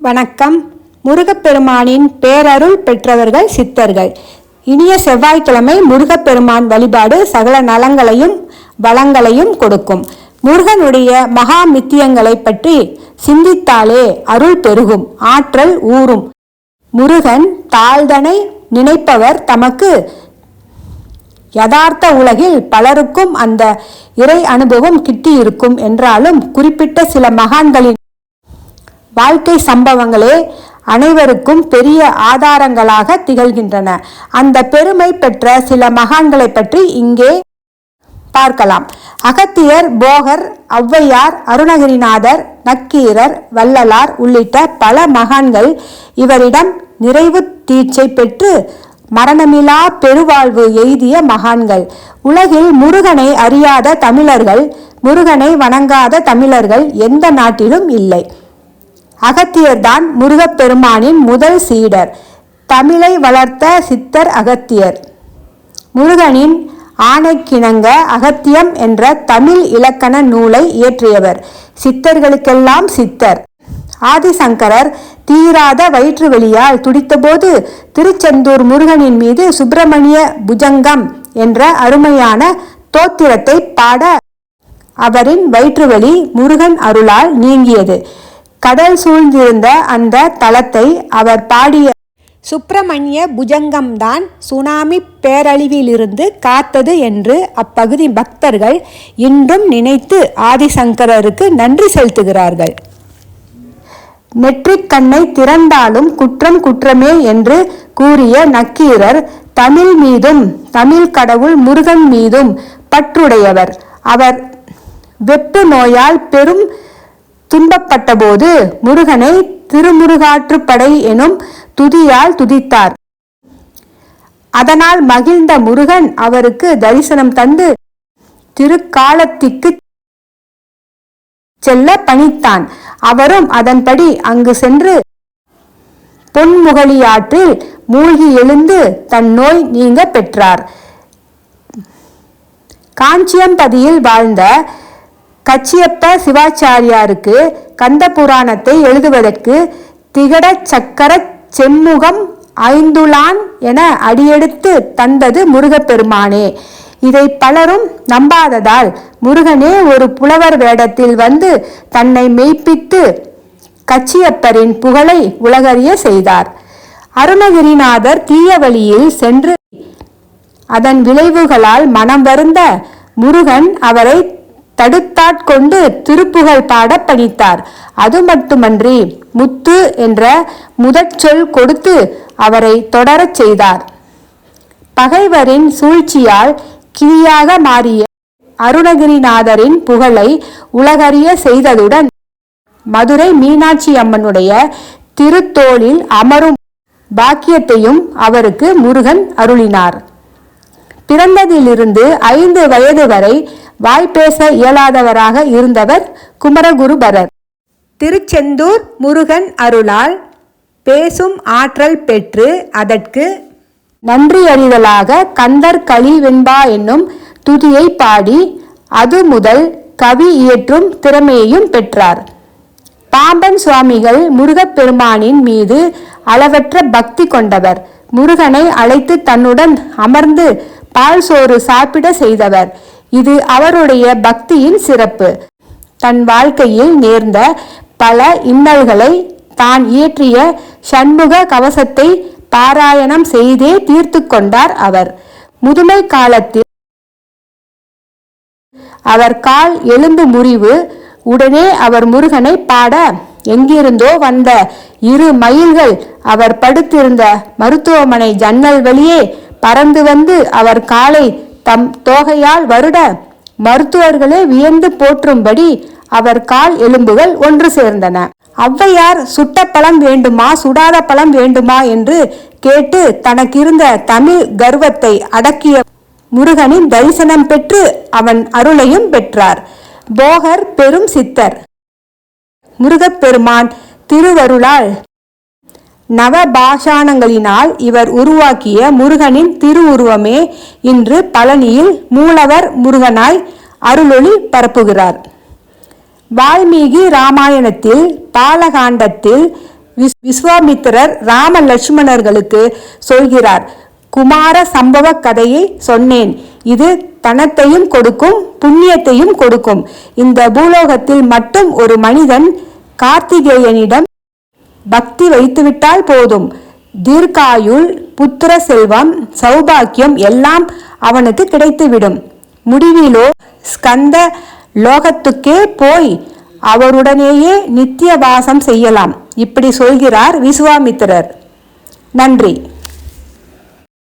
வணக்கம். முருகப்பெருமானின் பேரருள் பெற்றவர்கள் சித்தர்கள். இனிய செவ்வாய்க்கிழமை முருகப்பெருமான் வழிபாடு சகல நலங்களையும் வளங்களையும் கொடுக்கும். முருகனுடைய மகா மித்தியங்களை பற்றி சிந்தித்தாலே அருள் பெருகும் ஆற்றல் ஊறும். முருகன் தாழ்தனை நினைப்பவர் தமக்கு யதார்த்த உலகில் பலருக்கும் அந்த இறை அனுபவம் கிட்டியிருக்கும் என்றாலும் குறிப்பிட்ட சில மகான்களின் வாழ்க்கை சம்பவங்களே அனைவருக்கும் பெரிய ஆதாரங்களாக திகழ்கின்றன. அந்த பெருமை பெற்ற சில மகான்களை பற்றி இங்கே பார்க்கலாம். அகத்தியர் போகர் ஔவையார் அருணகிரிநாதர் நக்கீரர் வள்ளலார் உள்ளிட்ட பல மகான்கள் இவரிடம் நிறைவு தீட்சை பெற்று மரணமிலா பெருவாழ்வு எய்திய மகான்கள். உலகில் முருகனை அறியாத தமிழர்கள் முருகனை வணங்காத தமிழர்கள் எந்த நாட்டிலும் இல்லை. அகத்தியர்தான் முருகப்பெருமானின் முதல் சீடர். தமிழை வளர்த்த சித்தர் அகத்தியர். முருகனின் ஆணைக்கிணங்க அகத்தியம் என்ற தமிழ் இலக்கண நூலை இயற்றியவர். சித்தர்களுக்கெல்லாம் சித்தர். ஆதிசங்கரர் தீராத வயிற்று வெளியால் துடித்தபோது திருச்செந்தூர் முருகனின் மீது சுப்பிரமணிய புஜங்கம் என்ற அருமையான தோத்திரத்தை பாட அவரின் வயிற்றுவலி முருகன் அருளால் நீங்கியது. கடல் சூழ்ந்திருந்த அந்த தலத்தை அவர் பாடிய சுப்பிரமணிய புஜங்கம்தான் சுனாமி பேரழிவிலிருந்து காத்தது என்று அப்பகுதி பக்தர்கள் இன்றும் நினைத்து ஆதிசங்கரருக்கு நன்றி செலுத்துகிறார்கள். நெற்றிக் கண்ணை திறந்தாலும் குற்றம் குற்றமே என்று கூறிய நக்கீரர் தமிழ் மீதும் தமிழ் கடவுள் முருகன் மீதும் பற்றுடையவர். அவர் வெப்பு நோயால் பெரும் துன்பப்பட்டபோது முருகனை திருமுருகாற்றுப்படை எனும் துதியால் துதித்தார். அதனால் மகிழ்ந்த முருகன் அவருக்கு தரிசனம் தந்து திருக்காலத்திற்கு செல்ல பணித்தான். அவரும் அதன்படி அங்கு சென்று பொன்முகலியாற்றில் மூழ்கி எழுந்து தன் நோய் நீங்க பெற்றார். காஞ்சியம்பதியில் வாழ்ந்த கச்சியப்ப சிவாச்சாரியாருக்கு கந்த புராணத்தை எழுதுவதற்கு திகட சக்கர செம்முகம் ஐந்துலான் என அடியெடுத்து தந்தது முருகப்பெருமானே. இதை பலரும் நம்பாததால் முருகனே ஒரு புலவர் வேடத்தில் வந்து தன்னை மெய்ப்பித்து கச்சியப்பரின் புகழை உலகறிய செய்தார். அருணகிரிநாதர் தீய வழியில் சென்று அதன் விளைவுகளால் மனம் வருந்த முருகன் அவரை தடுத்தாட்கொண்டு திருப்புகழ் பாட பணித்தார். அது மட்டுமன்றி முத்து என்ற முதற்சொல் கொடுத்து அவரை தொடரச் செய்தார். பகைவரின் சூழ்ச்சியால் கிளியாக மாறிய அருணகிரிநாதரின் புகழை உலகறிய செய்ததுடன் மதுரை மீனாட்சி அம்மனுடைய திருத்தோளில் அமரும் பாக்கியத்தையும் அவருக்கு முருகன் அருளினார். பிறந்ததிலிருந்து ஐந்து வயது வரை வாய்ப்பேச இயலாதவராக இருந்தவர் குமரகுருபரர். திருச்செந்தூர் முருகன் அருளால் பேசும் ஆற்றல் பெற்று அதற்கு நன்றியறிதலாக கந்தர் களி வெண்பா என்னும் துதியை பாடி அது முதல் கவி இயற்றும் திறமையையும் பெற்றார். பாம்பன் சுவாமிகள் முருகப்பெருமானின் மீது அளவற்ற பக்தி கொண்டவர். முருகனை அழைத்து தன்னுடன் அமர்ந்து பால் சோறு சாப்பிட செய்தவர். இது அவருடைய பக்தியின் சிறப்பு. தன் வாழ்க்கையில் நேர்ந்த பல இன்னல்களை தான் இயற்றிய சண்முக கவசத்தை பாராயணம் செய்தே தீர்த்து கொண்டார் அவர். முதுமை காலத்தில் அவர் கால் எலும்பு முறிவு உடனே அவர் முருகனை பாட எங்கிருந்தோ வந்த இரு மயில்கள் அவர் படுத்திருந்த மருத்துவமனை ஜன்னல் வழியே பறந்து வந்து அவர் காலை தம் தோகையால் வருட மருத்துவர்களே வியந்து போற்றும்படி அவர் கால் எலும்புகள் ஒன்று சேர்ந்தன. ஔவையார் சுட்ட பழம் வேண்டுமா? சுடாத பழம் வேண்டுமா? என்று கேட்டு தனக்கிருந்த தமிழ் கர்வத்தை அடக்கிய முருகனின் தரிசனம் பெற்று அவன் அருளையும் பெற்றார். போகர் பெரும் சித்தர். முருகப்பெருமான் திருவருளால் நவபாஷாணங்களினால் இவர் உருவாக்கிய முருகனின் திருவுருவமே. இன்று பழனியில் மூலவர் முருகனாய் அருளொளி பரப்புகிறார். வால்மீகி ராமாயணத்தில் பாலகாண்டத்தில் விஸ்- விஸ்வாமித்திரர் ராம லட்சுமணர்களுக்கு சொல்கிறார் குமார சம்பவ கதையை சொன்னேன். இது தனத்தையும் கொடுக்கும் புண்ணியத்தையும் கொடுக்கும். இந்த பூலோகத்தில் மட்டும் ஒரு மனிதன் கார்த்திகேயனிடம் பக்தி வைத்துவிட்டால் போதும். தீர்க்காயுள் புத்திர செல்வம் சௌபாக்கியம் எல்லாம் அவனுக்கு கிடைத்துவிடும். முடிவிலோ ஸ்கந்த லோகத்துக்கே போய் அவருடனேயே நித்திய வாசம் செய்யலாம். இப்படி சொல்கிறார் விசுவாமித்திரர். நன்றி.